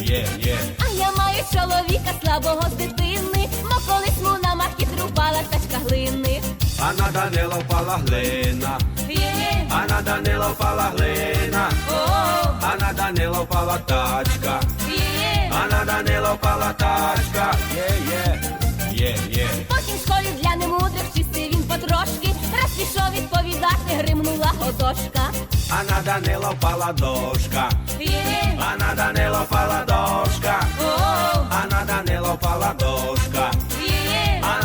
Є, є. А я маю чоловіка слабого з А на Данила впала глина, а на Данила впала глина, о, а на Данила впала тачка, а на тачка. Є, є. Є, є. Потім в школі для немудрих чистив він потрошки. Раз пішов відповідати, гримнула годошка. А на Данила впала дошка, Є, а на Данила впала дошка, о, а на Данила впала дошка, є. а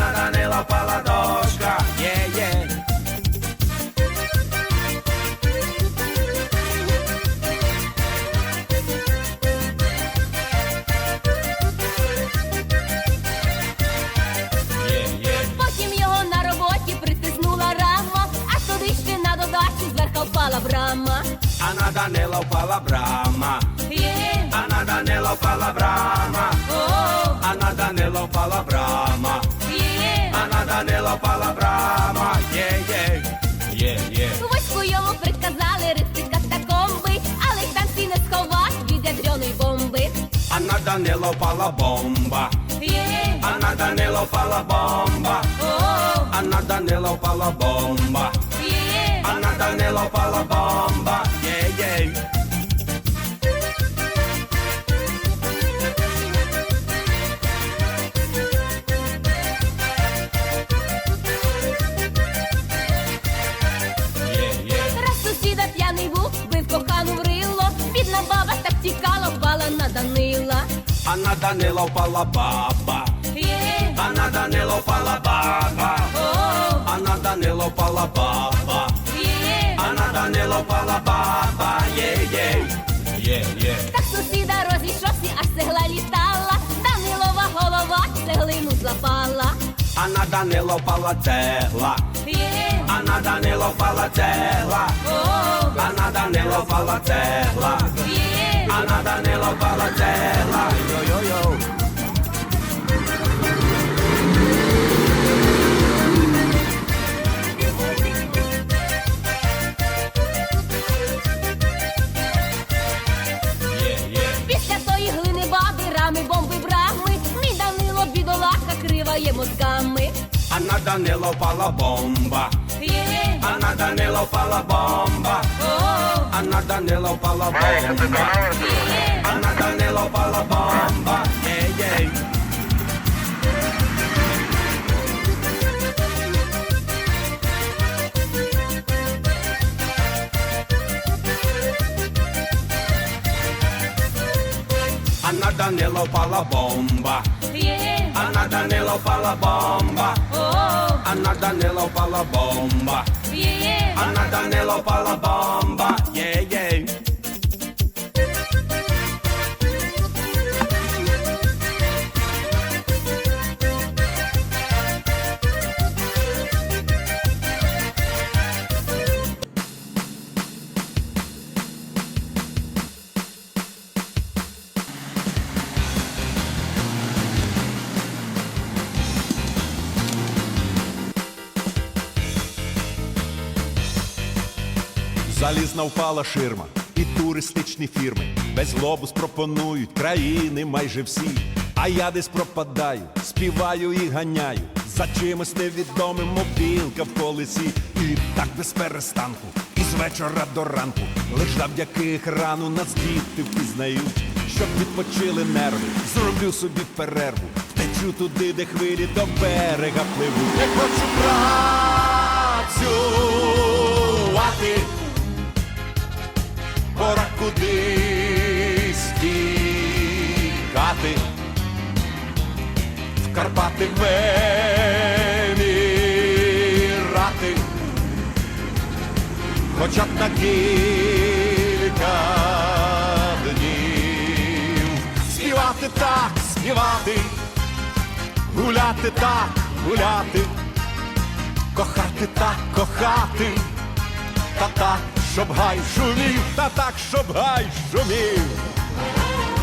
А на Данила впала брама, о, а на Данила впала брама, є. а на Данила впала брама. Є, є. Є, є. Войську йому приказали рити катакомби, але й там всі не сховать від ядреної бомби. А на Данила впала бомба, а на Данила впала бомба, о, а на Данила впала бомба, а на Данила впала бомба. Є, А на Данила впала баба, а на Данила впала баба, а на Данила впала баба, а на Данила впала баба. Є, є. Є, є. Так сусіда розійшовся, аж цегла літала. Данилова голова цеглину злапала. А на Данила впала цегла, Є, а на Данила впала цегла, о, а на Данила впала цегла, є. а на цегла. Після тої глини баби, рами, бомби, брами. Мій Данило бідолаха криває мозками. А на Данила впала бомба, на Данила впала бомба, о, а на Данила впала бомба, є. а на Данила впала бомба. Є, є. А на Данила впала бомба, Є, а на Данила впала бомба, о, а на Данила Залізна впала ширма і туристичні фірми. Без глобус пропонують країни майже всі. А я десь пропадаю, співаю і ганяю. За чимось невідомим мобілка в колесі. І так без перестанку, і з вечора до ранку. Лиш завдяки екрану нас діти впізнають. Щоб відпочили нерви, зроблю собі перерву. Втечу туди, де хвилі до берега пливуть. Я хочу працювати пора кудись тікати, в Карпати вимірати, хоча б на кілька днів. Співати так, співати, гуляти так, гуляти, Кохати так кохати, та так, щоб гай шумів, та так, щоб гай шумів,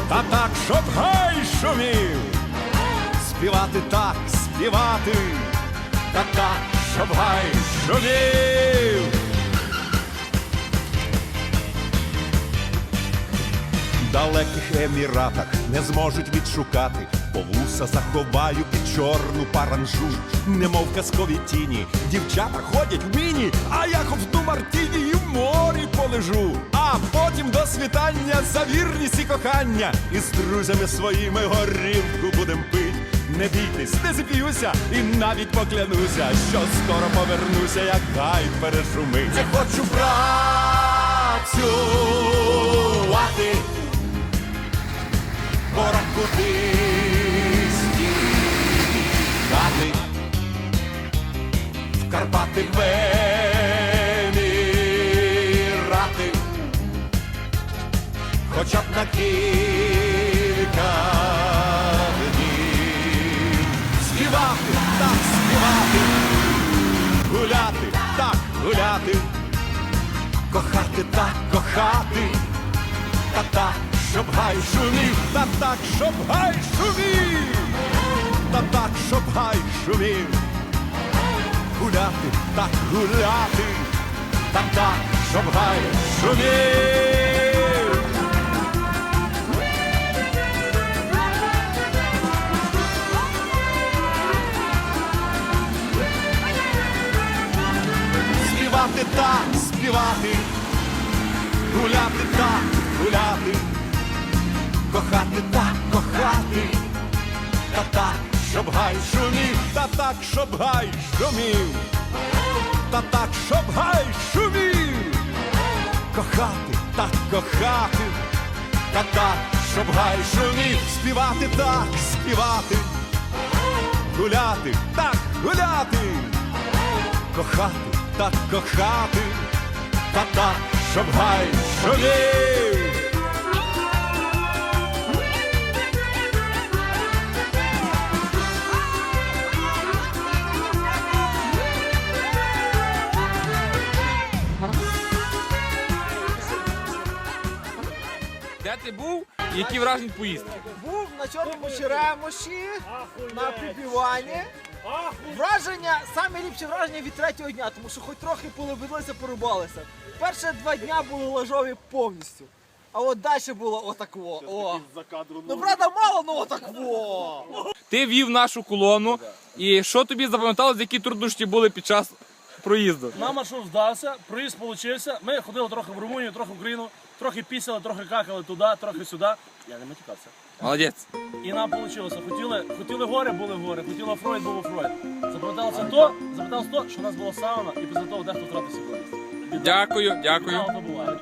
та так, щоб гай шумів, співати так, співати, та так, щоб гай шумів. далеких еміратах не зможуть відшукати, бо вуса заховаю під чорну паранжу. Немов казкові тіні, дівчата ходять в міні, а я ковтну мартіні полежу. А потім до світання за вірність і кохання. І з друзями своїми горілку будем пить. Не бійтесь, не зіп'юся і навіть поклянуся, що скоро повернуся, як гай перешумить. Я хочу працювати хоча б на кілька днів. Співати, так співати, гуляти, так гуляти, кохати, так кохати. Та так, щоб гай шумів, та так, щоб гай шумів, та так, щоб гай шумів, гуляти, так гуляти, та так, щоб гай шумів. Співати, гуляти так, гуляти, кохати так, кохати, та так, щоб гай шумів, та так, щоб гай шумів, та так, щоб гай шумів, кохати так, кохати, та так, щоб гай шумів, співати так, співати, гуляти, так, гуляти. Кохати, так кохати, та так, щоб гай шумів. Де ти був? І які враження від поїздки? Був на чорному черемоші, на прибіванні. Враження, саме ліпше враження від третього дня, тому що хоч трохи полебедилися, порубалися. Перші два дня були лажові повністю. А от далі було отакво. О. Ну правда мало, ну отакво. Ти вів нашу колону, і що тобі запам'яталось, які труднощі були під час проїзду? Нам маршрут вдався, проїзд получився. Ми ходили трохи в Румунію, трохи в Україну, трохи пісяли, трохи какали туди, трохи сюди. Я не матюкався. Молодець. І нам вийшло. Хотіли, хотіли гори, були гори, хотіли Фройд, був Фройд. Запам'яталося то, запам'яталося то, що у нас була сауна, і після того дехто втратився в Дякую, дякую. то буває.